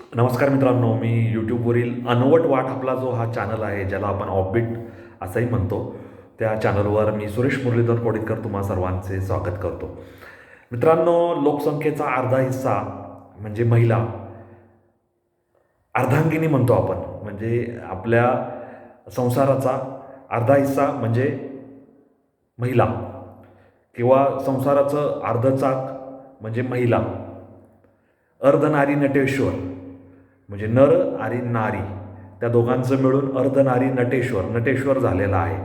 नमस्कार मित्रांनो मी यूट्यूबवरील अनवट वाट आपला जो हा चॅनल आहे ज्याला आपण ऑफबिट असंही म्हणतो त्या चॅनलवर मी सुरेश मुरलीधर कोडितकर तुम्हा सर्वांचे स्वागत करतो. मित्रांनो लोकसंख्येचा अर्धा हिस्सा म्हणजे महिला अर्धांगिनी म्हणतो आपण. म्हणजे आपल्या संसाराचा अर्धा हिस्सा म्हणजे महिला किंवा संसाराचं अर्ध चाक म्हणजे महिला अर्धनारी नटेश्वर म्हणजे नर आणि नारी त्या दोघांचं मिळून अर्धनारी नटेश्वर नटेश्वर झालेलं आहे.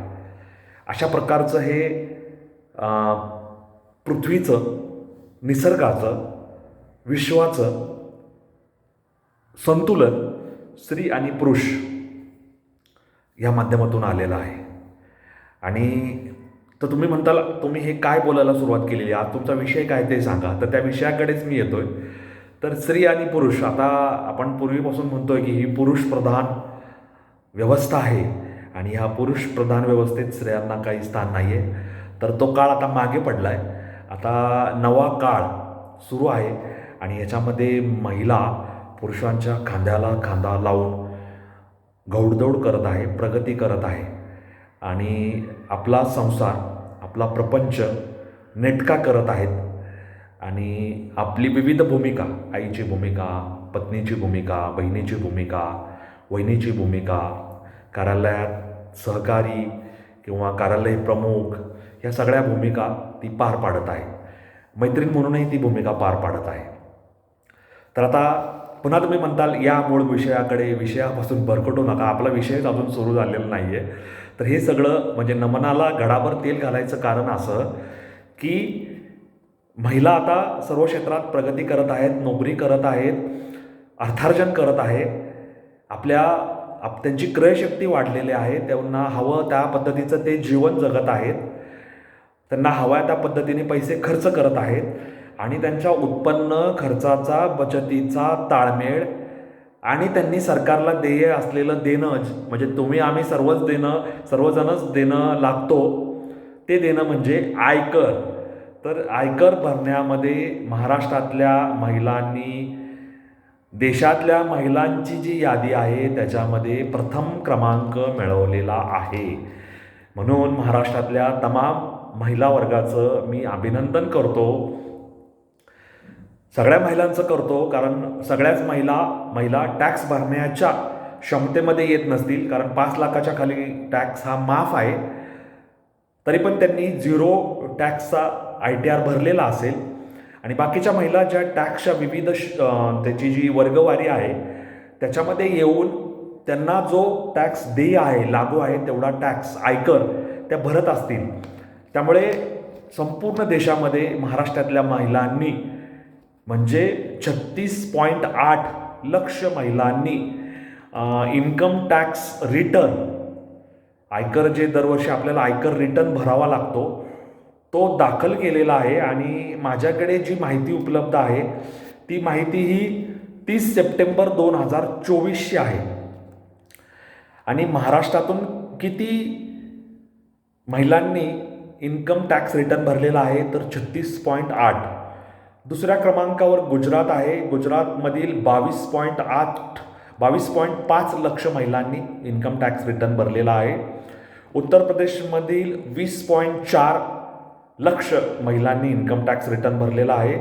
अशा प्रकारचं हे पृथ्वीचं निसर्गाचं विश्वाचं संतुलन स्त्री आणि पुरुष या माध्यमातून आलेलं आहे. आणि तर तुम्ही म्हणताल तुम्ही हे काय बोलायला सुरुवात केलेली? आहे आज तुमचा विषय काय ते सांगा. तर त्या विषयाकडेच मी येतोय. तर स्त्री आणि पुरुष आता आपण पूर्वीपासून म्हणतोय की ही पुरुष प्रधान व्यवस्था आहे आणि ह्या पुरुष प्रधान व्यवस्थेत स्त्रियांना काही स्थान नाही आहे तर तो काळ आता मागे पडला आहे आता नवा काळ सुरू आहे आणि याच्यामध्ये महिला पुरुषांच्या खांद्याला खांदा लावून घौडदौड करत आहे प्रगती करत आहे. आणि आपला संसार आपला प्रपंच नेटका करत आहेत. आणि आपली विविध भूमिका आईची भूमिका पत्नीची भूमिका बहिणीची भूमिका वहिनीची भूमिका कार्यालयात सहकारी किंवा कार्यालय प्रमुख ह्या सगळ्या भूमिका ती पार पाडत आहे. मैत्रीण म्हणूनही ती भूमिका पार पाडत आहे. तर आता पुन्हा तुम्ही म्हणताल या मूळ विषयाकडे विषयापासून भरकटू नका. आपला विषयच अजून सुरू झालेला नाही आहे तर हे सगळं म्हणजे नमनाला घडाभर तेल घालायचं कारण असं की महिला आता सर्व क्षेत्रात प्रगती करत आहेत नोकरी करत आहेत अर्थार्जन करत आहे. आपल्या आप त्यांची क्रयशक्ती वाढलेली आहे त्यांना हवं त्या पद्धतीचं ते जीवन जगत आहेत. त्यांना हव्या त्या पद्धतीने पैसे खर्च करत आहेत आणि त्यांच्या उत्पन्न खर्चाचा बचतीचा ताळमेळ आणि त्यांनी सरकारला देय असलेलं देणं म्हणजे तुम्ही आम्ही सर्वच देणं सर्वजणच देणं लागतो ते देणं म्हणजे आयकर. तर आयकर भरण्यामध्ये महाराष्ट्रातल्या महिलांनी देशातल्या महिलांची जी यादी आहे त्याच्यामध्ये प्रथम क्रमांक मिळवलेला आहे. म्हणून महाराष्ट्रातल्या तमाम महिला वर्गाचं मी अभिनंदन करतो. सगळ्या महिलांचं करतो कारण सगळ्याच महिला महिला टॅक्स भरण्याच्या क्षमतेमध्ये येत नसतील कारण पाच लाखाच्या खाली टॅक्स हा माफ आहे. तरी पण त्यांनी झिरो टॅक्सचा आय टी आर भरलेला असेल. आणि बाकीच्या महिला ज्या टॅक्सच्या विविध श- त्याची जी वर्गवारी आहे त्याच्यामध्ये येऊन त्यांना जो टॅक्स देय आहे लागू आहे तेवढा टॅक्स आयकर त्या भरत असतील. त्यामुळे संपूर्ण देशामध्ये महाराष्ट्रातल्या महिलांनी म्हणजे छत्तीस पॉईंट आठ लक्ष महिलांनी इन्कम टॅक्स रिटर्न आयकर जे दरवर्षी आपल्याला आयकर रिटर्न भरावा लागतो तो दाखल केलेला आहे आणि माझ्याकडे जी माहिती उपलब्ध आहे ती माहिती ही तीस सप्टेंबर दोन हजार चोवीसची आहे. आणि महाराष्ट्रातून किती महिलांनी इन्कम टॅक्स रिटर्न भरलेला आहे तर छत्तीस पॉईंट आठ. दुसऱ्या क्रमांकावर गुजरात आहे. गुजरातमधील बावीस पॉईंट आठ बावीस पॉईंट पाच लक्ष महिलांनी इन्कम टॅक्स रिटर्न भरलेला आहे. उत्तर प्रदेशमधील वीस पॉईंट चार लक्ष महिलांनी इन्कम टॅक्स रिटर्न भरलेला आहे.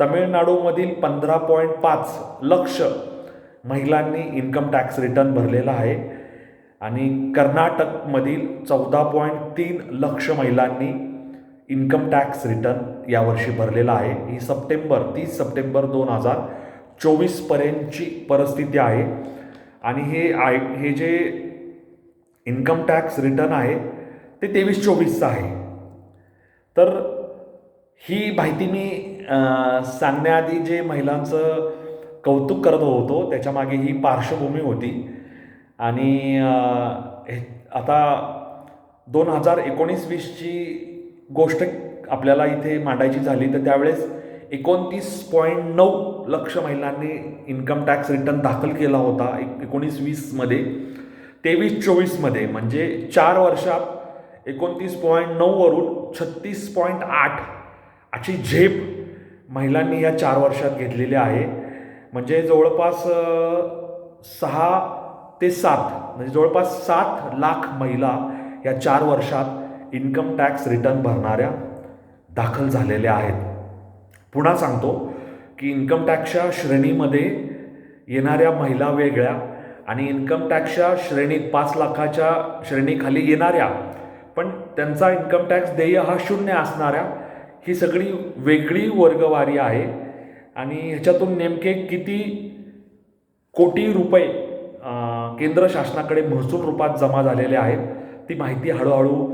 तमिळनाडूमधील पंधरा पॉईंट पाच लक्ष महिलांनी इन्कम टॅक्स रिटर्न भरलेला आहे. आणि कर्नाटकमधील चौदा पॉईंट तीन लक्ष महिलांनी इन्कम टॅक्स रिटर्न यावर्षी भरलेला आहे. ही सप्टेंबर तीस सप्टेंबर दोन हजार चोवीसपर्यंतची परिस्थिती आहे. आणि हे आय हे जे इन्कम टॅक्स रिटर्न आहे ते तेवीस चोवीसचं आहे. तर ही माहिती मी सांगण्याआधी जे महिलांचं कौतुक करत होतो त्याच्यामागे ही पार्श्वभूमी होती. आणि हे- आता दोन हजार एकोणीस वीसची गोष्ट आपल्याला इथे मांडायची झाली तर त्यावेळेस एकोणतीस पॉईंट नऊ लक्ष महिलांनी इन्कम टॅक्स रिटर्न दाखल केला होता एक एकोणीस वीसमध्ये. तेवीस चोवीसमध्ये म्हणजे चार वर्षात एकोणतीस पॉईंट नऊवरून छत्तीस पॉईंट आठ अशी झेप महिलांनी या चार वर्षात घेतलेली आहे. म्हणजे जवळपास सहा ते सात म्हणजे जवळपास सात लाख महिला या चार वर्षात इन्कम टॅक्स रिटर्न भरणाऱ्या दाखल झालेल्या आहेत. पुन्हा सांगतो की इन्कम टॅक्सच्या श्रेणीमध्ये येणाऱ्या महिला वेगळ्या आणि इन्कम टॅक्सच्या श्रेणीत पाच लाखाच्या श्रेणीखाली येणाऱ्या पण त्यांचा इन्कम टॅक्स देय हा शून्य असणाऱ्या ही सगळी वेगळी वर्गवारी आहे. आणि ह्याच्यातून नेमके किती कोटी रुपये केंद्र शासनाकडे महसूल रूपात जमा झालेले आहेत ती माहिती हळूहळू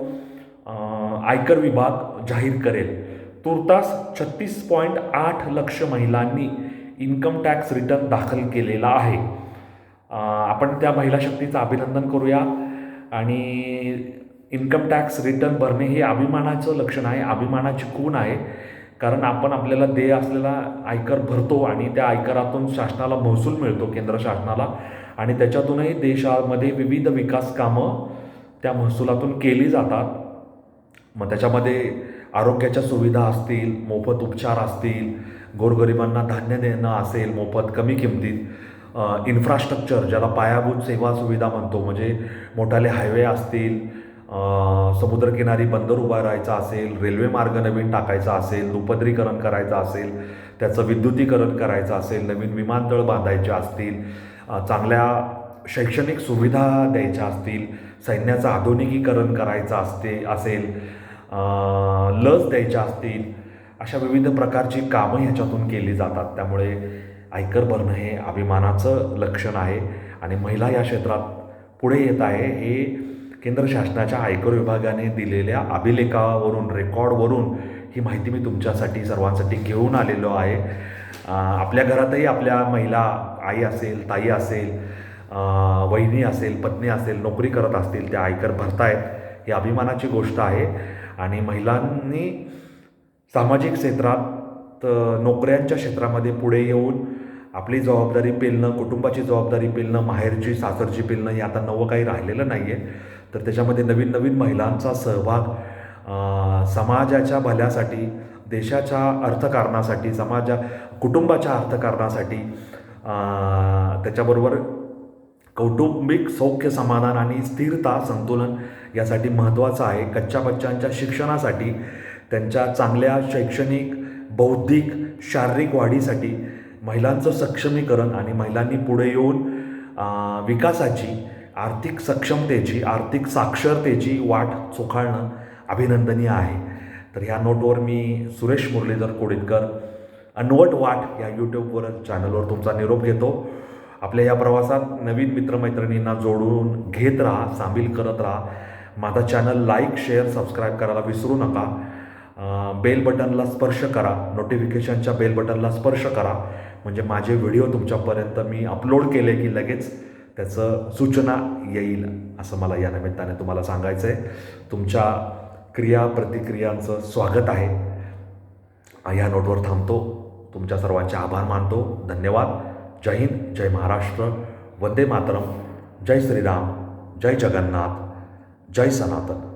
आयकर विभाग जाहीर करेल. तुर्तास छत्तीस पॉईंट आठ लक्ष महिलांनी इन्कम टॅक्स रिटर्न दाखल केलेला आहे. आपण त्या महिला शक्तीचं अभिनंदन करूया. आणि इन्कम टॅक्स रिटर्न भरणे हे अभिमानाचं लक्षण आहे अभिमानाची खूण आहे. कारण आपण आपल्याला देय असलेला आयकर भरतो आणि त्या आयकरातून शासनाला महसूल मिळतो केंद्र शासनाला. आणि त्याच्यातूनही देशामध्ये विविध विकास कामं त्या महसुलातून केली जातात. मग त्याच्यामध्ये आरोग्याच्या सुविधा असतील मोफत उपचार असतील गोरगरिबांना धान्य देणं असेल मोफत कमी किमतीत इन्फ्रास्ट्रक्चर ज्याला पायाभूत सेवा सुविधा म्हणतो. म्हणजे मोठाले हायवे असतील समुद्रकिनारी बंदर उभा राहायचा असेल रेल्वे मार्ग नवीन टाकायचा असेल दुपदरीकरण करायचं असेल त्याचं विद्युतीकरण करायचं असेल नवीन विमानतळ बांधायचे असतील चांगल्या शैक्षणिक सुविधा द्यायच्या असतील सैन्याचं आधुनिकीकरण करायचं असते असेल लस द्यायच्या असतील अशा विविध प्रकारची कामं ह्याच्यातून केली जातात. त्यामुळे आयकर भरणं हे अभिमानाचं लक्षण आहे आणि महिला या क्षेत्रात पुढे येत आहे हे केंद्र शासनाच्या आयकर विभागाने दिलेल्या अभिलेखावरून रेकॉर्डवरून ही माहिती मी तुमच्यासाठी सर्वांसाठी घेऊन आलेलो आहे. आपल्या घरातही आपल्या महिला आई असेल ताई असेल वहिनी असेल पत्नी असेल नोकरी करत असतील त्या आयकर भरतायत ही अभिमानाची गोष्ट आहे. आणि महिलांनी सामाजिक क्षेत्रात नोकऱ्यांच्या क्षेत्रामध्ये पुढे येऊन आपली जबाबदारी पेलणं कुटुंबाची जबाबदारी पेलणं माहेरची सासरची पेलणं हे आता नवं काही राहिलेलं नाही आहे तर त्याच्यामध्ये नवीन नवीन महिलांचा सहभाग समाजाच्या भल्यासाठी देशाच्या अर्थकारणासाठी समाजा कुटुंबाच्या अर्थकारणासाठी त्याच्याबरोबर कौटुंबिक सौख्य समाधान आणि स्थिरता संतुलन यासाठी महत्त्वाचं आहे. कच्च्या बच्चांच्या शिक्षणासाठी त्यांच्या चांगल्या शैक्षणिक बौद्धिक शारीरिक वाढीसाठी महिलांचं सक्षमीकरण आणि महिलांनी पुढे येऊन विकासाची आर्थिक सक्षमतेची आर्थिक साक्षरतेची वाट चोखाळणं अभिनंदनीय आहे. तर ह्या नोटवर मी सुरेश मुरलीधर कोडितकर अनवट वाट या यूट्यूबवर चॅनलवर तुमचा निरोप घेतो. आपल्या या प्रवासात नवीन मित्रमैत्रिणींना जोडून घेत राहा सामील करत राहा. माझा चॅनल लाईक शेअर सबस्क्राईब करायला विसरू नका. बेल बटनला स्पर्श करा. नोटिफिकेशनच्या बेल बटनला स्पर्श करा. म्हणजे माझे व्हिडिओ तुमच्यापर्यंत मी अपलोड केले की लगेच त्याचं सूचना येईल असं मला या निमित्ताने तुम्हाला सांगायचं आहे तुमच्या क्रिया प्रतिक्रियांचं स्वागत आहे. या नोटवर थांबतो. तुमच्या सर्वांचे आभार मानतो. धन्यवाद. जय हिंद जय महाराष्ट्र. वंदे मातरम. जय श्रीराम. जय जगन्नाथ. जय सनातन.